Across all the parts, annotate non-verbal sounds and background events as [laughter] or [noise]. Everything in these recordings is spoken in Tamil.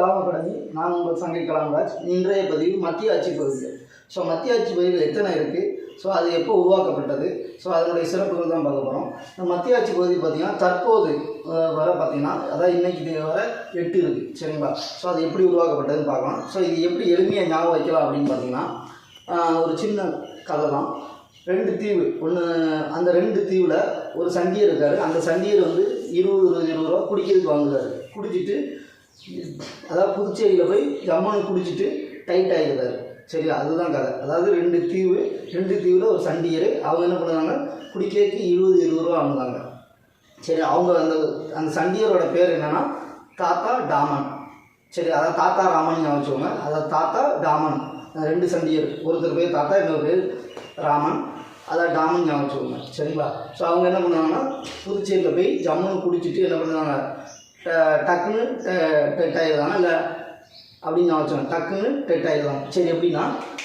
கலாம் அகாடமி நான் உங்கள் சங்கை கலாம்ராஜ். இன்றைய பதிவு மத்திய ஆட்சி பகுதிகள் ஸோ மத்திய ஆட்சி பகுதிகள் எத்தனை இருக்குது ஸோ அது எப்போ உருவாக்கப்பட்டது? ஸோ அதனுடைய சிறப்புகள் தான் பார்க்க போகிறோம் இந்த மத்திய ஆட்சி பகுதி பார்த்திங்கன்னா தற்போது வர பார்த்திங்கன்னா அதாவது இன்றைக்கி வர எட்டு இருக்குது சரிங்களா? ஸோ அது எப்படி உருவாக்கப்பட்டதுன்னு பார்க்கலாம். ஸோ இது எப்படி எளிமையாக ஞாபகம் வைக்கலாம் அப்படின்னு பார்த்திங்கன்னா ஒரு சின்ன கதை தான். ரெண்டு தீவு. ஒன்று அந்த ரெண்டு தீவில் ஒரு சண்டியர் இருக்கார். அந்த சண்டியர் வந்து இருபது இருபது இருபது ரூபா குடிக்கிறதுக்கு வாங்குறாரு. குடிச்சிட்டு அதாவது புதுச்சேரியில் போய் ஜம்மனு குடிச்சிட்டு டைட் ஆகிடுறாரு சரியா? அதுதான் கதை. அதாவது ரெண்டு தீவு ரெண்டு தீவில் ஒரு சண்டியர் அவங்க என்ன பண்ணுறாங்க? குடிக்கிறதுக்கு இருபது இருபது ரூபா வாங்குறாங்க. சரி அவங்க அந்த அந்த சண்டியரோட பேர் என்னென்னா தாத்தா டாமன். சரி அதாவது தாத்தா ராமன் வச்சுக்கோங்க. அதாவது தாத்தா டாமன். ரெண்டு சண்டியர் ஒருத்தர் பேர் தாத்தா இன்னொரு பேர் ராமன். அதான் டாமன் ஞாபகம் வச்சுக்கோங்க. சரிங்களா? ஸோ அவங்க என்ன பண்ணுவாங்கன்னா புதுச்சேரியில் போய் ஜம்முன்னு குடிச்சிட்டு என்ன பண்ணுறாங்க டக்குன்னு டெட் ஆகிடலாம் இல்லை அப்படின்னு நான் வச்சுக்கோங்க டக்குன்னு டெட் ஆகிடலாம் சரி எப்படின்னா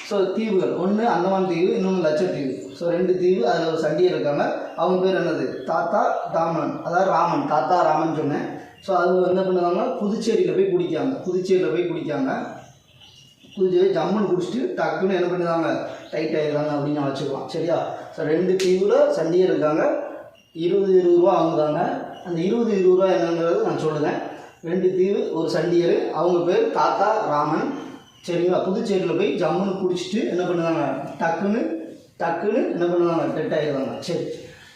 ஸோ தீவுகள். ஒன்று அந்தமான் தீவு இன்னொன்று லட்சத்தீவு ஸோ ரெண்டு தீவு அதில் ஒரு சண்டியர் இருக்காங்க. அவங்க பேர் என்னது? தாத்தா தாமன் அதாவது ராமன் தாத்தா ராமன் சொன்னேன். ஸோ அது என்ன பண்ணுவாங்க? புதுச்சேரியில் போய் குடிக்காங்க புதுச்சேரியில் போய் குடிக்காங்க புதுச்சேரி ஜம்முன்னு குடிச்சிட்டு டக்குன்னு என்ன பண்ணுவாங்க டைட் ஆகிடுறாங்க அப்படின்னு நான் வச்சுக்கலாம். சரியா? ஸோ ரெண்டு தீவில் சண்டியர் இருக்காங்க. இருபது இருபது ரூபா வாங்குறாங்க. அந்த இருபது இருபது ரூபா என்னங்கிறது நான் சொல்லுவேன். ரெண்டு தீவு ஒரு சண்டியர் அவங்க பேர் தாத்தா ராமன் சரிங்களா? புதுச்சேரியில் போய் ஜம்முன்னு குடிச்சிட்டு என்ன பண்ணுவாங்க? டக்குன்னு டக்குன்னு என்ன பண்ணுவாங்க? டெட் ஆகிடுவாங்க சரி.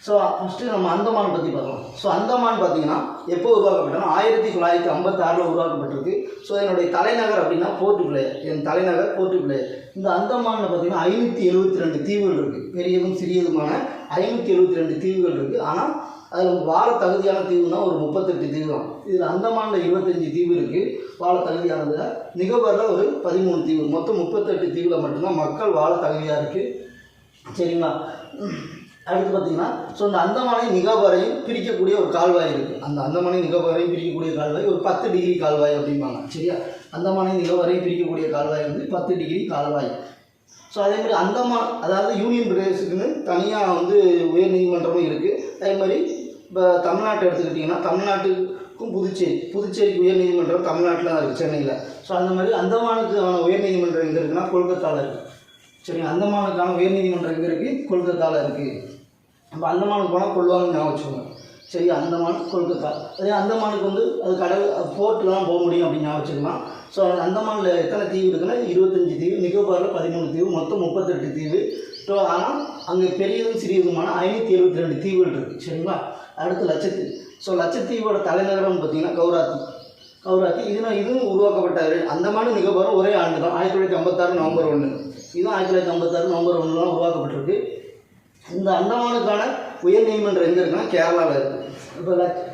ஸோ ஃபஸ்ட்டு நம்ம அந்தமான் பற்றி பார்க்கலாம். ஸோ அந்தமான் பார்த்தீங்கன்னா எப்போ உருவாக்கப்பட்டனா ஆயிரத்தி தொள்ளாயிரத்தி ஐம்பத்தாறில் உருவாக்கப்பட்டிருக்கு. ஸோ என்னுடைய தலைநகர் அப்படின்னா போர்ட்டு பிளேயர் என் தலைநகர் போர்ட்டு பிளேயர் இந்த அந்தமானில் பார்த்தீங்கன்னா ஐநூற்றி எழுபத்தி ரெண்டு தீவுகள் இருக்குது பெரியதும் சிறியதுமான ஐநூற்றி எழுபத்தி ரெண்டு தீவுகள் இருக்குது ஆனால் அதில் வாழ தகுதியான தீவுனா ஒரு முப்பத்தெட்டு தீவு தான். இதில் அந்தமானில் இருபத்தஞ்சி தீவு இருக்குது வாழ தகுதியானதில் நிகோபரில் ஒரு பதிமூணு தீவு. மொத்தம் முப்பத்தெட்டு தீவில் மட்டும்தான் மக்கள் வாழ தகுதியாக இருக்குது சரிங்களா? அடுத்து பார்த்தீங்கன்னா ஸோ இந்த அந்தமானை நிகோபாரையும் பிரிக்கக்கூடிய ஒரு கால்வாய் இருக்குது அந்த அந்தமானை நிகோபாரையும் பிரிக்கக்கூடிய கால்வாய் ஒரு பத்து டிகிரி கால்வாய் அப்படிம்பாங்க. சரியா? அந்தமானை நிகோபாரையும் பிரிக்கக்கூடிய கால்வாய் வந்து பத்து டிகிரி கால்வாய். ஸோ அதே மாதிரி அந்தமான் அதாவது யூனியன் பிரதேசத்துக்குன்னு தனியாக வந்து உயர் நீதிமன்றமும் இருக்குது அதே மாதிரி இப்போ தமிழ்நாட்டை எடுத்துக்கிட்டிங்கன்னா தமிழ்நாட்டுக்கும் புதுச்சேரி புதுச்சேரிக்கு உயர் நீதிமன்றம் தமிழ்நாட்டில் தான் இருக்குது சென்னையில். ஸோ அந்த மாதிரி அந்தமானுக்கான உயர் நீதிமன்றம் எங்கே இருக்குன்னா கொல்கத்தாவில் இருக்குது சரி அந்தமானுக்கான உயர் நீதிமன்றம் எங்கே இருக்குது கொல்கத்தாவில் இருக்குது நம்ம அந்தமானுக்கு போனால் கொள்வாங்கன்னு ஞாபகம் வச்சுக்கோங்க. சரி அந்தமான் கொல்கத்தா அதே அந்தமானுக்கு வந்து அது கடல் போர்ட்டுலாம் போக முடியும் அப்படின்னு ஞாபகம் வச்சுக்கலாம் ஸோ அந்தமானில் எத்தனை தீவு இருக்குன்னா இருபத்தஞ்சி தீவு நிக்கோபாரில் பதிமூணு தீவு மொத்தம் முப்பத்தெட்டு தீவு. ஸோ ஆனால் அங்கே பெரியதும் சிறியதுமான ஐநூற்றி எழுபத்தி ரெண்டு தீவுகள் இருக்குது சரிங்களா? அடுத்து லட்சத்தீவு. ஸோ லட்சத்தீவோட தலைநகரம் பார்த்தீங்கன்னா கௌராத்தி. கௌராத்தி இதுனா இதுவும் உருவாக்கப்பட்டார் அந்தமான நிகழ்வாரம் ஒரே ஆண்டு தான் ஆயிரத்தி தொள்ளாயிரத்தி ஐம்பத்தாறு நவம்பர் ஒன்று இதுவும் ஆயிரத்தி தொள்ளாயிரத்தி ஐம்பத்தாறு நவம்பர் ஒன்று தான் உருவாக்கப்பட்டிருக்கு. இந்த அந்தமானுக்கான உயர் நீதிமன்றம் எங்கே இருக்குன்னா கேரளாவில் இருக்குது இப்போ லட்ச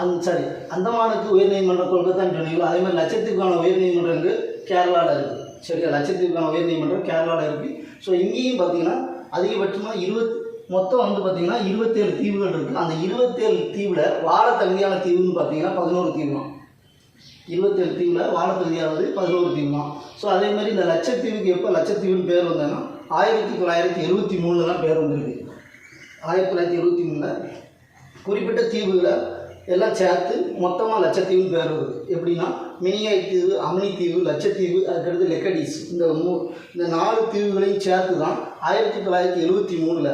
அந் சாரி அந்தமானுக்கு உயர் நீதிமன்றம் கொல்கத்தான்னு சொன்னீங்களோ? அதே மாதிரி லட்சத்தீவுக்கான உயர் நீதிமன்றம் எங்கே? கேரளாவில் இருக்குது சரியா? லட்சத்தீவுக்கான உயர் நீதிமன்றம் கேரளாவில் இருக்குது ஸோ இங்கேயும் பார்த்தீங்கன்னா அதிகபட்சமாக இருபத் மொத்தம் வந்து பார்த்தீங்கன்னா இருபத்தேழு தீவுகள் இருக்குது அந்த இருபத்தேழு தீவில் வாழ தகுதியான தீவுன்னு பார்த்தீங்கன்னா பதினோரு தீவு தான் இருபத்தேழு தீவில் வாழ தகுதியானது பதினோரு தீவு தான் ஸோ அதே மாதிரி இந்த லட்சத்தீவுக்கு எப்போ லட்சத்தீவுன்னு பேர் வந்தேன்னா ஆயிரத்தி தொள்ளாயிரத்தி எழுபத்தி மூணில் தான் பேர் வந்திருக்கு. ஆயிரத்தி தொள்ளாயிரத்தி எழுபத்தி மூணில் குறிப்பிட்ட தீவுகளை எல்லாம் சேர்த்து மொத்தமாக லட்சத்தீவுன்னு பேர் வருது. எப்படின்னா மினியாய் தீவு அமனி தீவு லட்சத்தீவு அதுக்கடுத்து லெக்கடிஸ். இந்த மூ இந்த நாலு தீவுகளையும் சேர்த்து தான் ஆயிரத்தி தொள்ளாயிரத்தி எழுபத்தி மூணில்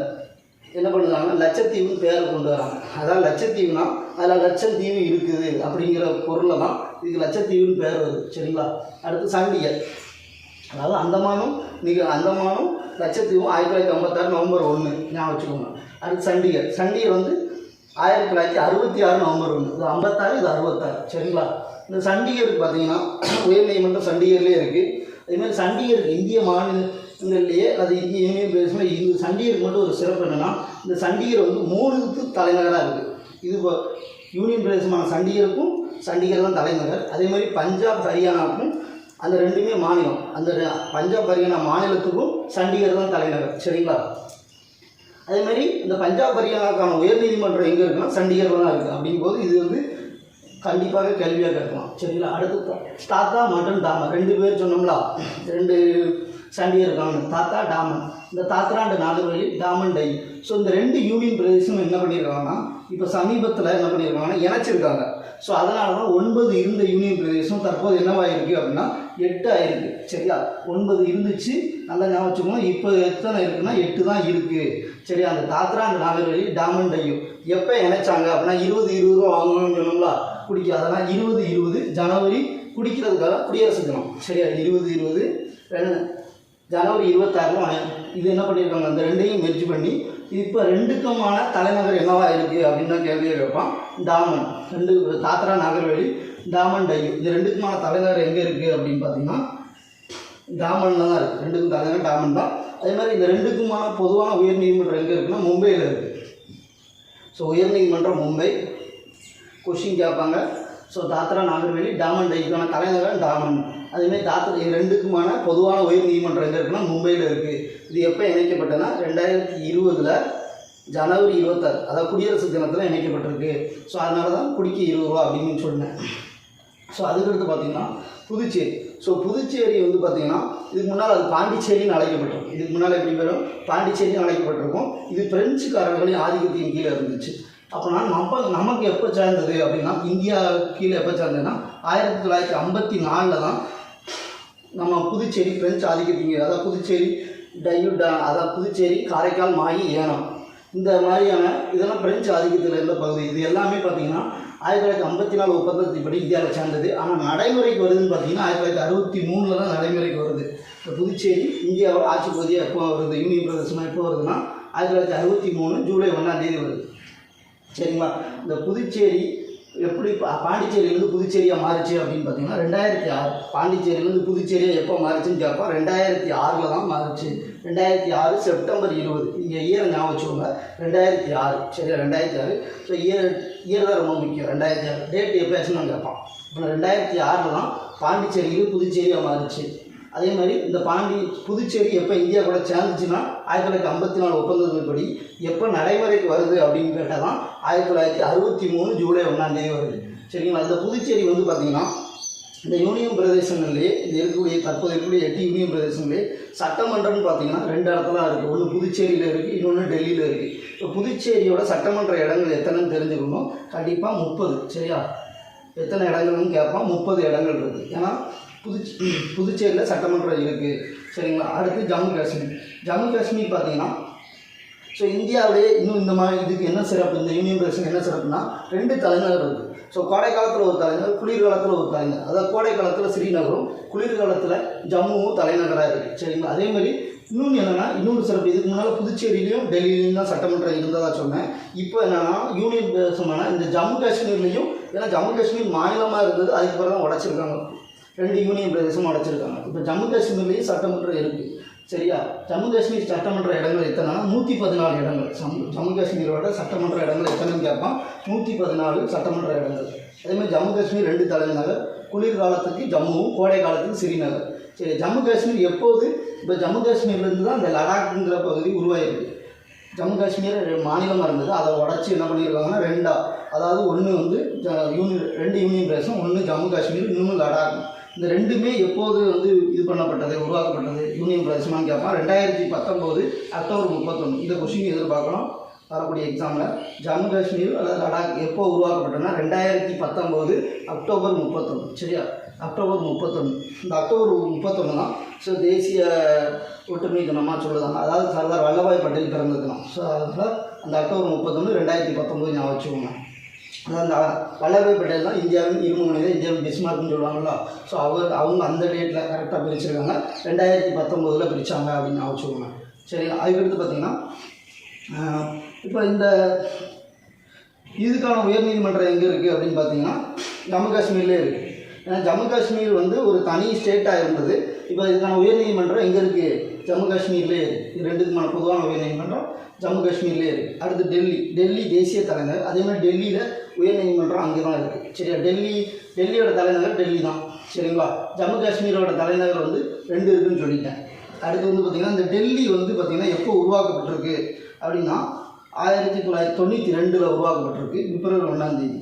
என்ன பண்ணுறாங்க? லட்சத்தீவுன்னு பேரை கொண்டு வராங்க. அதாவது லட்சத்தீவுனா அதில் லட்சம் தீவு இருக்குது அப்படிங்கிற பொருளை தான் இதுக்கு லட்சத்தீவுன்னு பேர் வருது. சரிங்களா? அடுத்து சண்டிகர் அதாவது அந்தமானும் நீங்கள் அந்தமானும் லட்சத்தீவும் ஆயிரத்தி தொள்ளாயிரத்தி ஐம்பத்தாறு நவம்பர் ஒன்று ஞாபகம் வச்சுக்கோங்க. அண்ட் சண்டிகர். சண்டிகர் வந்து ஆயிரத்தி தொள்ளாயிரத்தி அறுபத்தி ஆறு நவம்பர் ஒன்று. இது ஐம்பத்தாறு இது அறுபத்தாறு. சரிங்களா? இந்த சண்டிகருக்கு பார்த்தீங்கன்னா [clears throat] உயர் நீதிமன்றம் சண்டிகர்லேயே இருக்குது அதேமாதிரி சண்டிகருக்கு இந்திய மாநிலங்கள்லேயே அது இந்திய யூனியன் பிரதேசம் இந்த சண்டிகருக்கு மட்டும் ஒரு சிறப்பு என்னென்னா இந்த சண்டிகர் வந்து மூணுக்கு தலைநகராக இருக்குது இது இப்போ யூனியன் பிரதேசமான சண்டிகருக்கும் சண்டிகர் தான் தலைநகர். அதே மாதிரி பஞ்சாப் ஹரியானாவுக்கும் அந்த ரெண்டுமே மாநிலம். அந்த பஞ்சாப் ஹரியானா மாநிலத்துக்கும் சண்டிகர் தான் தலைநகர். சரிங்களா? அதே மாதிரி இந்த பஞ்சாப் ஹரியானாக்கான உயர்நீதிமன்றம் எங்கே இருக்குன்னா சண்டிகரில் தான் இருக்குது அப்படிங்கும்போது இது வந்து கண்டிப்பாக கேள்வியாக கேட்கலாம். சரிங்களா? அடுத்து தாத்தா மற்றும் தாமா ரெண்டு பேர் சொன்னோம்ல. ரெண்டு சண்டிகர் இருக்காங்க. தாத்தா டாமன். இந்த தாத்ராண்டு நாகர்வழி டாமன் டை. ஸோ இந்த ரெண்டு யூனியன் பிரதேசமும் என்ன பண்ணியிருக்காங்கன்னா இப்போ சமீபத்தில் என்ன பண்ணியிருக்காங்கன்னா இணைச்சிருக்காங்க. ஸோ அதனால தான் ஒன்பது இருந்த யூனியன் பிரதேசம் தற்போது என்னவாயிருக்கு அப்படின்னா எட்டு ஆயிருக்கு. சரியா? ஒன்பது இருந்துச்சு. நல்லா ஞாபகம் வச்சுக்கணும் இப்போ எத்தனை இருக்குன்னா எட்டு தான் இருக்குது சரி அந்த தாத்ரா அந்த நாகர்வழி டாமன் டையும் எப்போ இணைச்சாங்க அப்படின்னா இருபது இருபது ரூபா வாங்கணும்னு சொன்னோம்ல? குடிக்க அதெல்லாம் இருபது இருபது ஜனவரி குடிக்கிறதுக்காக குடியரசு தினம். சரியா? இருபது இருபது ரெண்டு ஜனவரி இருபத்தாறுல இது என்ன பண்ணியிருக்காங்க? அந்த ரெண்டையும் மெர்ஜ் பண்ணி இப்போ ரெண்டுக்குமான தலைநகர் என்னவா இருக்குது அப்படின்னு தான் கேள்வியை கேட்பான். டாமன் ரெண்டு தாத்ரா நாகர்வழி டாமன் டையூ இது ரெண்டுக்குமான தலைநகர் எங்கே இருக்குது அப்படின்னு பார்த்தீங்கன்னா டாமனில் தான் இருக்குது ரெண்டுக்கும் தலைநகர் டாமன் தான். அதே மாதிரி இந்த ரெண்டுக்குமான பொதுவான உயர் நீதிமன்றம் எங்கே இருக்குன்னா மும்பையில் இருக்குது ஸோ உயர் நீதிமன்றம் மும்பை. கொஷின் கேட்பாங்க. ஸோ தாத்ரா நாகர்வேலி டாமன் டைக்கான தலைநகரம் டாமன். அதேமாதிரி தாத்ரா இது ரெண்டுக்குமான பொதுவான உயர் நீதிமன்றம் எங்கே இருக்குன்னா மும்பையில் இருக்குது இது எப்போ இணைக்கப்பட்டதுன்னா ரெண்டாயிரத்தி இருபதில் ஜனவரி இருபத்தாறு. அதாவது குடியரசு தினத்தில் இணைக்கப்பட்டிருக்கு. ஸோ அதனால தான் குடிக்க இருபது ரூபா அப்படின்னு சொன்னேன். ஸோ அதுக்கடுத்து பார்த்தீங்கன்னா புதுச்சேரி. ஸோ புதுச்சேரி வந்து பார்த்தீங்கன்னா இதுக்கு முன்னால் அது பாண்டிச்சேரின்னு அழைக்கப்பட்டிருக்கும். இதுக்கு முன்னால் எப்படி வரும்? பாண்டிச்சேரின்னு அழைக்கப்பட்டிருக்கும். இது பிரெஞ்சுக்காரர்களின் ஆதிக்கத்தின் கீழே இருந்துச்சு. அப்போனா நம்ம நமக்கு எப்போ சேர்ந்தது அப்படின்னா இந்தியா கீழே எப்போ சேர்ந்ததுன்னா ஆயிரத்தி தொள்ளாயிரத்தி ஐம்பத்தி நாலில் தான் நம்ம புதுச்சேரி பிரெஞ்சு ஆதிக்கத்தின் அதாவது புதுச்சேரி டையூடா அதாவது புதுச்சேரி காரைக்கால் மாயி ஏனம். இந்த மாதிரியான இதெல்லாம் பிரெஞ்சு ஆதிக்கத்தில் இருந்த பகுதி. இது எல்லாமே பார்த்தீங்கன்னா ஆயிரத்தி தொள்ளாயிரத்தி ஐம்பத்தி நாலு ஒப்பந்தத்தின்படி இந்தியாவில் சேர்ந்தது. ஆனால் நடைமுறைக்கு வருதுன்னு பார்த்தீங்கன்னா ஆயிரத்தி தொள்ளாயிரத்தி அறுபத்தி மூணில் தான் நடைமுறைக்கு வருது. இப்போ புதுச்சேரி இந்தியாவோட ஆட்சி பகுதியாக எப்போ வருது யூனியன் பிரதேசமாக எப்போ வருதுன்னா ஆயிரத்தி தொள்ளாயிரத்தி அறுபத்தி மூணு ஜூலை ஒன்றாம் தேதி வருது. சரிங்களா? இந்த புதுச்சேரி எப்படி பாண்டிச்சேரியிலேருந்து புதுச்சேரியாக மாறுச்சு அப்படின்னு பார்த்தீங்கன்னா ரெண்டாயிரத்தி ஆறு பாண்டிச்சேரியிலேருந்து புதுச்சேரியாக எப்போ மாறுச்சுன்னு கேட்போம். ரெண்டாயிரத்தி ஆறில் தான் மாறுச்சு. ரெண்டாயிரத்தி ஆறு செப்டம்பர் இருபது. இங்கே இயர் ஞாபகம் வச்சுக்கோங்க. ரெண்டாயிரத்தி ஆறு. சரியா? ரெண்டாயிரத்தி ஆறு. ஸோ இயர் இயர் தான் ரொம்ப முக்கியம். ரெண்டாயிரத்தி ஆறு. டேட் எப்போ ஆச்சுன்னு கேட்பான். இப்போ ரெண்டாயிரத்தி ஆறில் தான் பாண்டிச்சேரியில் புதுச்சேரியாக மாறிச்சு. அதே மாதிரி இந்த பாண்டி புதுச்சேரி எப்போ இந்தியா கூட சேர்ந்துச்சுன்னா ஆயிரத்தி தொள்ளாயிரத்தி ஐம்பத்தி நாலு ஒப்பந்தத்தின்படி எப்போ நடைமுறைக்கு வருது அப்படின்னு கேட்டால் தான் ஆயிரத்தி தொள்ளாயிரத்தி அறுபத்தி மூணு ஜூலை ஒன்றாம் தேதி வருது. சரிங்களா? இந்த புதுச்சேரி வந்து பார்த்திங்கன்னா இந்த யூனியன் பிரதேசங்கள்லேயே இந்த இருக்கக்கூடிய தற்போது இருக்கக்கூடிய எட்டு யூனியன் பிரதேசங்களே சட்டமன்றம்னு பார்த்தீங்கன்னா ரெண்டு இடத்துல இருக்குது ஒன்று புதுச்சேரியில் இருக்குது இன்னொன்று டெல்லியில் இருக்குது இப்போ புதுச்சேரியோட சட்டமன்ற இடங்கள் எத்தனைன்னு தெரிஞ்சுக்கணும். கண்டிப்பாக முப்பது சரியா? எத்தனை இடங்கள்னு கேட்பான் முப்பது இடங்கள் இருக்குது ஏன்னா புதுச்சே புதுச்சேரியில் சட்டமன்றம் இருக்குது சரிங்களா? அடுத்து ஜம்மு காஷ்மீர். ஜம்மு காஷ்மீர் பார்த்தீங்கன்னா ஸோ இந்தியாவிலே இன்னும் இந்த மாதிரி இதுக்கு என்ன சிறப்பு? இந்த யூனியன் பிரதேசம் என்ன சிறப்புனா ரெண்டு தலைநகர் இருக்குது ஸோ கோடை காலத்தில் ஒரு தலைநகர் குளிர்காலத்தில் ஒரு தலைநகர். அதாவது கோடை காலத்தில் ஸ்ரீநகரும் குளிர் காலத்தில் ஜம்முவும் தலைநகராக இருக்குது சரிங்களா? அதே மாதிரி இன்னொன்று என்னென்னா இன்னொன்று சிறப்பு இதுக்கு முன்னால் புதுச்சேரியிலையும் டெல்லியிலையும் தான் சட்டமன்றம் இருந்ததாக சொன்னேன். இப்போ என்னென்னா யூனியன் பிரதேசமான இந்த ஜம்மு காஷ்மீர்லேயும் ஏன்னா ஜம்மு காஷ்மீர் மாநிலமாக இருந்தது அதுக்கு பிறகு தான் உடச்சிருக்காங்க. ரெண்டு யூனியன் பிரதேசமும் உடச்சிருக்காங்க. இப்போ ஜம்மு காஷ்மீர்லேயும் சட்டமன்றம் இருக்குது சரியா? ஜம்மு காஷ்மீர் சட்டமன்ற இடங்கள் எத்தனைனா? நூற்றி பதினாலு இடங்கள் ஜம்மு ஜம்மு காஷ்மீரோட சட்டமன்ற இடங்கள் எத்தனைன்னு கேட்பான்? நூற்றி பதினாலு சட்டமன்ற இடங்கள். அதேமாதிரி ஜம்மு காஷ்மீர் ரெண்டு தலைநகர். குளிர்காலத்துக்கு ஜம்முவும் கோடை காலத்துக்கு ஸ்ரீநகர் சரி ஜம்மு காஷ்மீர் எப்போது? இப்போ ஜம்மு காஷ்மீர்லேருந்து தான் இந்த லடாக்குங்கிற பகுதி உருவாயிருக்கு. ஜம்மு காஷ்மீர் மாநிலமாக இருந்தது. அதை உடச்சி என்ன பண்ணியிருக்காங்கன்னா ரெண்டாக அதாவது ஒன்று வந்து ஜ- யூனியன் ரெண்டு யூனியன் பிரதேசம் ஒன்று ஜம்மு காஷ்மீர் இன்னொன்று லடாக். இந்த ரெண்டுமே எப்போது வந்து இது பண்ணப்பட்டது உருவாக்கப்பட்டது யூனியன் பிரதேசமானு கேட்பான். ரெண்டாயிரத்தி பத்தொம்போது அக்டோபர் முப்பத்தொன்று இந்த கொஷின் எதிர்பார்க்கணும் வரக்கூடிய எக்ஸாமில் ஜம்மு காஷ்மீர் அல்லது லடாக் எப்போ உருவாக்கப்பட்டனா ரெண்டாயிரத்தி பத்தொம்போது அக்டோபர் முப்பத்தொன்று சரியா? அக்டோபர் முப்பத்தொன்று இந்த அக்டோபர் முப்பத்தொன்று தான் ஸோ தேசிய ஒற்றுமை தினமாக சொல்லுதாங்க. அதாவது சர்தார் வல்லபாய் பட்டேல் பிறந்த தினம் ஸோ அதில் அந்த அக்டோபர் முப்பத்தொன்று ரெண்டாயிரத்தி பத்தொம்போது ஞாபகம் வச்சுக்கோங்க. அந்த வல்லபாய் பட்டேல் தான் இந்தியாவின் இரும்பு மனிதன் இந்தியாவின் பிஸ்மார்க்னு சொல்லுவாங்கல்ல. ஸோ அவர் அவங்க அந்த டேட்டில் கரெக்டாக பிரிச்சிருக்காங்க. ரெண்டாயிரத்தி பத்தொம்போதில் பிரித்தாங்க அப்படின்னு ஞாபகம் வச்சுக்கோங்க சரி அதுக்கடுத்து பார்த்தீங்கன்னா இப்போ இந்த இதுக்கான உயர்நீதிமன்றம் எங்கே இருக்குது அப்படின்னு பார்த்தீங்கன்னா ஜம்மு காஷ்மீர்லேயே இருக்குது ஏன்னா ஜம்மு காஷ்மீர் வந்து ஒரு தனி ஸ்டேட்டாக இருந்தது. இப்போ இதுக்கான உயர்நீதிமன்றம் எங்கே இருக்குது ஜம்மு காஷ்மீர்லேயே இருக்குது இது ரெண்டுக்குமான பொதுவான உயர்நீதிமன்றம் ஜம்மு காஷ்மீர்லேயே இருக்குது அடுத்து டெல்லி. டெல்லி தேசிய தலைநகர். அதே மாதிரி டெல்லியில் உயர்நீதிமன்றம் அங்கே தான் இருக்குது சரியா? டெல்லி டெல்லியோட தலைநகர் டெல்லி தான் சரிங்களா? ஜம்மு காஷ்மீரோட தலைநகர் வந்து ரெண்டு இருக்குன்னு சொல்லிட்டேன். அடுத்து வந்து பார்த்திங்கன்னா இந்த டெல்லி வந்து பார்த்திங்கன்னா எப்போ உருவாக்கப்பட்டிருக்கு அப்படின்னா ஆயிரத்தி தொள்ளாயிரத்தி தொண்ணூற்றி ரெண்டில் உருவாக்கப்பட்டிருக்கு பிப்ரவரி ஒன்றாம் தேதி.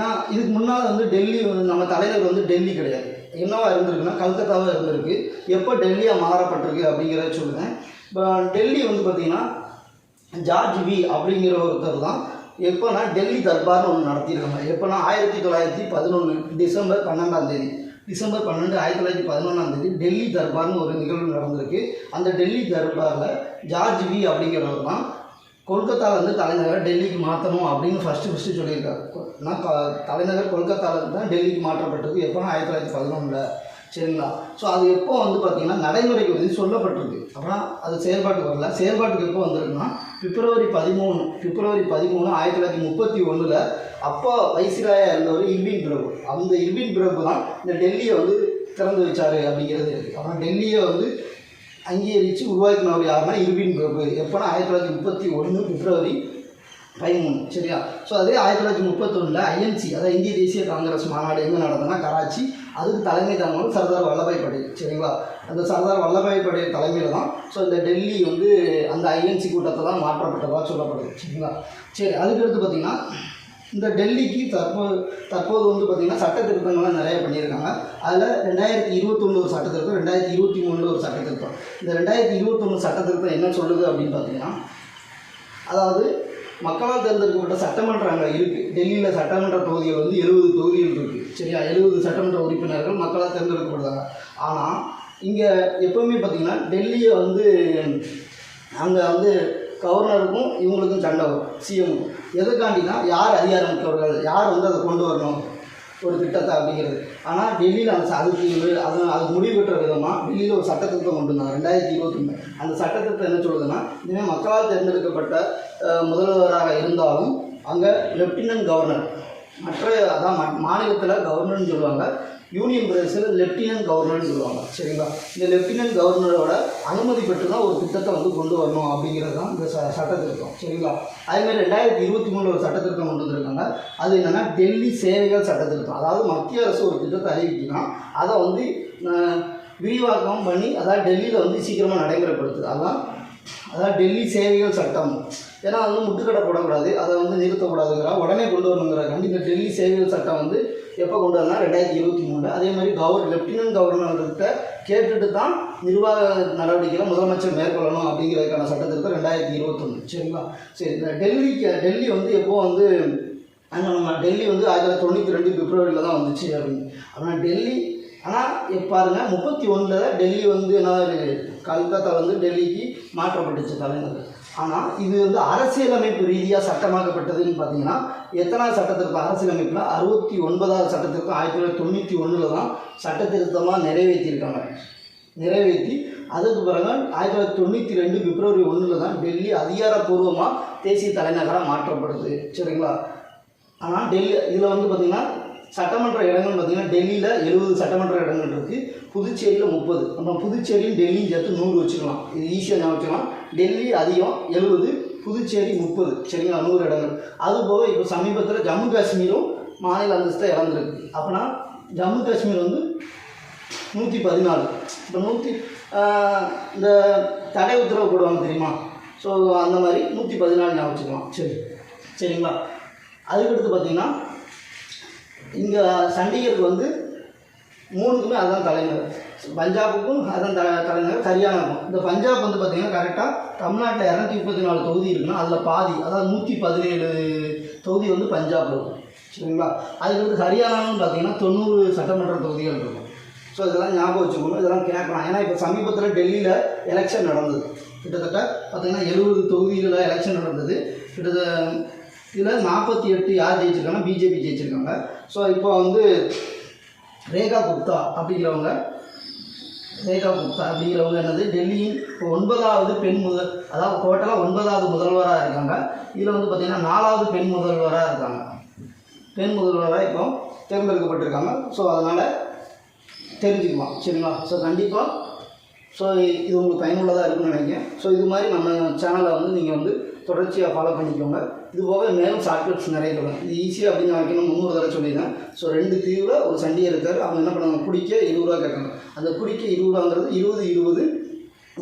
ஏன்? இதுக்கு முன்னால் வந்து டெல்லி வந்து நம்ம தலைநகர் வந்து டெல்லி கிடையாது. என்னவா இருந்திருக்குன்னா கல்கத்தாவாக இருந்திருக்கு. எப்போ டெல்லியாக மாறப்பட்டிருக்கு அப்படிங்கிறத சொல்லுவேன் இப்போ டெல்லி வந்து பார்த்திங்கன்னா ஜார்ஜ் வி அப்படிங்கிற ஒருத்தர் தான் எப்போனா டெல்லி தர்பார்னு ஒன்று நடத்தியிருக்காங்க. எப்போனா ஆயிரத்தி தொள்ளாயிரத்தி பதினொன்று டிசம்பர் பன்னெண்டாம் தேதி. டிசம்பர் பன்னெண்டு ஆயிரத்தி தொள்ளாயிரத்தி பதினொன்றாம் தேதி டெல்லி தர்பார்னு ஒரு நிகழ்வு நடந்திருக்கு. அந்த டெல்லி தர்பாரில் ஜார்ஜ் வி அப்படிங்கிறவர் தான் கொல்கத்தால இருந்து தலைநகர் டெல்லிக்கு மாற்றணும் அப்படின்னு ஃபஸ்ட்டு ஃபஸ்ட்டு சொல்லியிருக்காரு. நான் க- தலைநகர் கொல்கத்தால இருந்து தான் டெல்லிக்கு மாற்றப்பட்டது. எப்போனா ஆயிரத்தி தொள்ளாயிரத்தி பதினொன்றில் சரிங்களா? ஸோ அது எப்போ வந்து பார்த்தீங்கன்னா நடைமுறைக்கு வந்து சொல்லப்பட்டிருக்கு. அப்புறம் அது செயல்பாட்டுக்கு வரல. செயல்பாட்டுக்கு எப்போ வந்திருக்குன்னா பிப்ரவரி பதிமூணு பிப்ரவரி பதிமூணு ஆயிரத்தி தொள்ளாயிரத்தி முப்பத்தி ஒன்றில் அப்போ வைசிராயா இருந்தவர் இர்வின் பிரபு. அந்த இர்வின் பிரபு தான் இந்த டெல்லியை வந்து திறந்து வச்சார் அப்படிங்கிறது இருக்குது அப்புறம் டெல்லியை வந்து அங்கீகரித்து உருவாக்கினவர் யாருன்னா இர்வின் பிரபு. எப்போனா ஆயிரத்தி தொள்ளாயிரத்தி முப்பத்தி ஒன்று பிப்ரவரி பதிமூணு சரியா? ஸோ அதே ஆயிரத்தி தொள்ளாயிரத்தி முப்பத்தொன்னில் ஐஎன்சி அதாவது இந்திய தேசிய காங்கிரஸ் மாநாடு எங்கே நடந்ததுன்னா கராச்சி. அதுக்கு தலைமை தாங்குவது சர்தார் வல்லபாய் படேல் சரிங்களா அந்த சர்தார் வல்லபாய் படேல் தலைமையில் தான் ஸோ இந்த டெல்லி வந்து அந்த ஐஎன்சி கூட்டத்தை தான் மாற்றப்பட்டதாக சொல்லப்படுது சரிங்களா? சரி அதுக்கடுத்து பார்த்திங்கன்னா இந்த டெல்லிக்கு தற்போது தற்போது வந்து பார்த்திங்கன்னா சட்ட திருத்தங்கள்லாம் நிறைய பண்ணியிருக்காங்க. அதில் ரெண்டாயிரத்தி இருபத்தொன்று ஒரு சட்ட திருத்தம் ரெண்டாயிரத்தி இருபத்தி மூணில் ஒரு சட்ட திருத்தம். இந்த ரெண்டாயிரத்தி இருபத்தொன்று சட்ட திருத்தம் என்ன சொல்லுது அப்படின்னு பார்த்தீங்கன்னா அதாவது மக்களால் தேர்ந்தெடுக்கப்பட்ட சட்டமன்றங்கள் இருக்குது டெல்லியில் சட்டமன்ற தொகுதிகள் வந்து எழுபது தொகுதிகள் இருக்குது சரியா? எழுபது சட்டமன்ற உறுப்பினர்கள் மக்களால் தேர்ந்தெடுக்கப்படுறாங்க. ஆனால் இங்கே எப்போவுமே பார்த்தீங்கன்னா டெல்லியை வந்து அங்கே வந்து கவர்னருக்கும் இவங்களுக்கும் சண்டை வரும் சிஎம் எதுக்காண்டினா யார் அதிகாரம் மிக்கவர்கள் யார் வந்து அதை கொண்டு வரணும்? ஒரு திட்டத்தை அப்படிங்கிறது ஆனால் டெல்லியில் அந்த அதுக்கு ஒரு- அது அதுக்கு முடிவு பெற்ற விதமாக டெல்லியில் ஒரு சட்டத்திருத்தம் கொண்டு வந்தாங்க ரெண்டாயிரத்தி இருபத்தொன்று அந்த சட்டத்திருத்தம் என்ன சொல்லுதுன்னா இனிமேல் மக்களால் தேர்ந்தெடுக்கப்பட்ட முதல்வராக இருந்தாலும் அங்கே லெப்டினன்ட் கவர்னர் மற்ற அதான் மாநிலத்தில் கவர்னர்னு சொல்லுவாங்க யூனியன் பிரதேசத்தில் லெப்டினன்ட் கவர்னர்னு சொல்லுவாங்க சரிங்களா? இந்த லெப்டினன்ட் கவர்னரோட அனுமதி பெற்று தான் ஒரு திட்டத்தை வந்து கொண்டு வரணும் அப்படிங்கிறது தான் இந்த ச சட்டத்திருத்தம் சரிங்களா? அதேமாதிரி ரெண்டாயிரத்தி இருபத்தி மூணில் ஒரு சட்டத்திருத்தம் கொண்டு வந்திருக்காங்க. அது என்னென்னா டெல்லி சேவைகள் சட்டத்திருத்தம். அதாவது மத்திய அரசு ஒரு திட்டத்தை அறிவிக்குன்னா அதை வந்து விரிவாக்கம் பண்ணி அதாவது டெல்லியில் வந்து சீக்கிரமாக நடைமுறைப்படுத்துது. அதான் அதாவது டெல்லி சேவைகள் சட்டம். ஏன்னா வந்து முட்டுக்கடை போடக்கூடாது. அதை வந்து நிறுத்தக்கூடாதுங்கிற உடனே கொண்டு வரணுங்கிறாங்க இந்த டெல்லி சேவைகள் சட்டம் வந்து எப்போ கொண்டு வந்தால் ரெண்டாயிரத்தி இருபத்தி மூணில். அதே மாதிரி கவர் லெப்டினன்ட் கவர்னர்கிட்ட கேட்டுட்டு தான் நிர்வாக நடவடிக்கைகளை முதலமைச்சர் மேற்கொள்ளணும் அப்படிங்கிறதுக்கான சட்டத்திருத்தம் ரெண்டாயிரத்தி இருபத்தொன்று சரிங்களா? சரி இந்த டெல்லிக்கு டெல்லி வந்து எப்போ வந்து ஆனால் நம்ம டெல்லி வந்து ஆயிரத்தி தொள்ளாயிரத்தி தொண்ணூற்றி ரெண்டு பிப்ரவரியில் தான் வந்துச்சு அப்படின்னு. ஆனால் டெல்லி ஆனால் பாருங்கள் முப்பத்தி ஒன்றில் டெல்லி வந்து என்ன கல்கத்தா வந்து டெல்லிக்கு மாற்றப்பட்டுச்சு தலைநகர். ஆனால் இது வந்து அரசியலமைப்பு ரீதியாக சட்டமாக்கப்பட்டதுன்னு பார்த்தீங்கன்னா எத்தனாவது சட்டத்திருத்தம் அரசியலமைப்பில் அறுபத்தி ஒன்பதாவது சட்டத்திருத்தம் ஆயிரத்தி தொள்ளாயிரத்தி தொண்ணூற்றி ஒன்றில் தான் சட்டத்திருத்தமாக நிறைவேற்றியிருக்காங்க. நிறைவேற்றி அதுக்கு பிறகு ஆயிரத்தி தொள்ளாயிரத்தி தொண்ணூற்றி ரெண்டு பிப்ரவரி ஒன்றில் தான் டெல்லி அதிகாரப்பூர்வமாக தேசிய தலைநகராக மாற்றப்படுது. சரிங்களா? ஆனால் டெல்லி இதில் வந்து பார்த்திங்கன்னா சட்டமன்ற இடங்கள் பார்த்திங்கன்னா டெல்லியில் எழுபது சட்டமன்ற இடங்கள் இருக்குது புதுச்சேரியில் முப்பது. நம்ம புதுச்சேரியும் டெல்லியும் சேர்த்து நூறு வச்சுக்கலாம். இது ஈஸியாக ஞாபகம் வச்சுக்கலாம். டெல்லி அதிகம் எழுபது புதுச்சேரி முப்பது. சரிங்களா? நூறு இடங்கள். அதுபோக இப்போ சமீபத்தில் ஜம்மு காஷ்மீரும் மாநில அந்தஸ்தை இழந்திருக்கு அப்போனா ஜம்மு காஷ்மீர் வந்து நூற்றி பதினாலு. இப்போ நூற்றி இந்த தடை உத்தரவு போடுவாங்க தெரியுமா? ஸோ அந்த மாதிரி நூற்றி பதினாலு ஞாபகம் வச்சுக்கலாம். சரி. சரிங்களா? அதுக்கடுத்து பார்த்தீங்கன்னா இங்கே சண்டிகருக்கு வந்து மூணுக்குமே அதுதான் தலைநகர். பஞ்சாபுக்கும் அதுதான் த தலைநகர் ஹரியானாக்கும் இந்த பஞ்சாப் வந்து பார்த்திங்கன்னா கரெக்டாக தமிழ்நாட்டில் இரநூத்தி முப்பத்தி நாலு தொகுதி இருக்குன்னா அதில் பாதி அதாவது நூற்றி பதினேழு தொகுதி வந்து பஞ்சாப் இருக்கும். சரிங்களா? அதுக்கடுத்து ஹரியானான்னு பார்த்தீங்கன்னா தொண்ணூறு சட்டமன்ற தொகுதிகள் இருக்கும். ஸோ இதெல்லாம் ஞாபகம் வச்சுக்கணும் இதெல்லாம் கேட்கலாம். ஏன்னா இப்போ சமீபத்தில் டெல்லியில் எலெக்ஷன் நடந்தது. கிட்டத்தட்ட பார்த்திங்கன்னா எழுபது தொகுதிகளில் எலெக்ஷன் நடந்தது. கிட்டத்தட்ட இதில் நாற்பத்தி எட்டு யார் ஜெயிச்சிருக்காங்கன்னா பிஜேபி ஜெயிச்சிருக்காங்க. ஸோ இப்போ வந்து ரேகா குப்தா அப்படிங்கிறவங்க ரேகா குப்தா அப்படிங்கிறவங்க என்னது? டெல்லியின் இப்போ ஒன்பதாவது பெண் முதல் அதாவது டோட்டலாக ஒன்பதாவது முதல்வராக இருக்காங்க. இதில் வந்து பார்த்திங்கன்னா நாலாவது பெண் முதல்வராக இருக்காங்க. பெண் முதல்வராக இப்போ தேர்ந்தெடுக்கப்பட்டிருக்காங்க. ஸோ அதனால் தெரிஞ்சுக்குவோம் சரிங்களா? ஸோ கண்டிப்பாக ஸோ இது உங்களுக்கு பயனுள்ளதாக இருக்குன்னு நினைக்கிறேன். ஸோ இது மாதிரி நம்ம சேனலை வந்து நீங்கள் வந்து தொடர்ச்சியாக ஃபாலோ பண்ணிக்கோங்க. இது போக மேலும் ஷார்ட்கட்ஸ் நிறைய இருக்கும் இது ஈஸியாக அப்படின்னு வைக்கணும். முந்நூறு தடவை சொல்லியிருந்தேன் ஸோ ரெண்டு தீவில் ஒரு சண்டிகை இருக்கார். அவங்க என்ன பண்ணுவாங்க? குடிக்க இருபது ரூபா கேட்காங்க அந்த குடிக்க இருபது ரூபாங்கிறது இருபது இருபது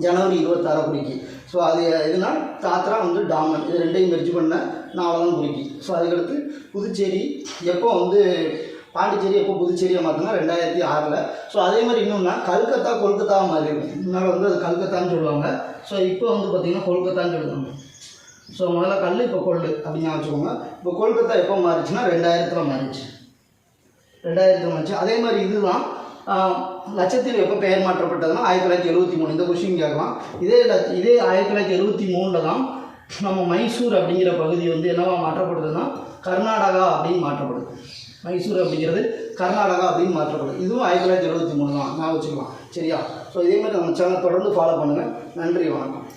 ஜனவரி இருபத்தாறு குடிக்கு. ஸோ அது எதுனா தாத்ரா வந்து டாமன். இது ரெண்டையும் மெர்ஜ் பண்ண நாளை குறிக்கி ஸோ அதுக்கடுத்து புதுச்சேரி எப்போ வந்து பாண்டிச்சேரி எப்போ புதுச்சேரியை மாற்றினா ரெண்டாயிரத்தி ஆறில். ஸோ அதே மாதிரி இன்னொன்னா கல்கத்தா கொல்கத்தாவை மாதிரி இருக்கும். முன்னால் வந்து அது கல்கத்தான்னு சொல்லுவாங்க. ஸோ இப்போ வந்து பார்த்திங்கன்னா கொல்கத்தான்னு சொல்லுவாங்க. ஸோ முதல்ல கல் இப்போ கொள்ளு அப்படின்னு வச்சுக்கோங்க. இப்போ கொல்கத்தா எப்போ மாறிச்சுன்னா ரெண்டாயிரத்தில் மாறிச்சு. ரெண்டாயிரத்தில் மாறிச்சு. அதே மாதிரி இதுதான் லட்சத்தில் லட்சத்தீவு எப்போ பெயர் மாற்றப்பட்டதுன்னா ஆயிரத்தி தொள்ளாயிரத்தி எழுபத்தி மூணு. இந்த கொஷின் கேட்கலாம். இதே இதே ஆயிரத்தி தொள்ளாயிரத்தி எழுபத்தி மூணில் தான் நம்ம மைசூர் அப்படிங்கிற பகுதி வந்து என்னவா மாற்றப்படுதுன்னா கர்நாடகா அப்படின்னு மாற்றப்படுது. மைசூர் அப்படிங்கிறது கர்நாடகா அப்படின்னு மாற்றப்படுது. இதுவும் ஆயிரத்தி தொள்ளாயிரத்தி எழுபத்தி மூணு தான் நான் வச்சுக்கலாம். சரியா? ஸோ இதே மாதிரி நம்ம சேனல் தொடர்ந்து ஃபாலோ பண்ணுங்கள் நன்றி வணக்கம்.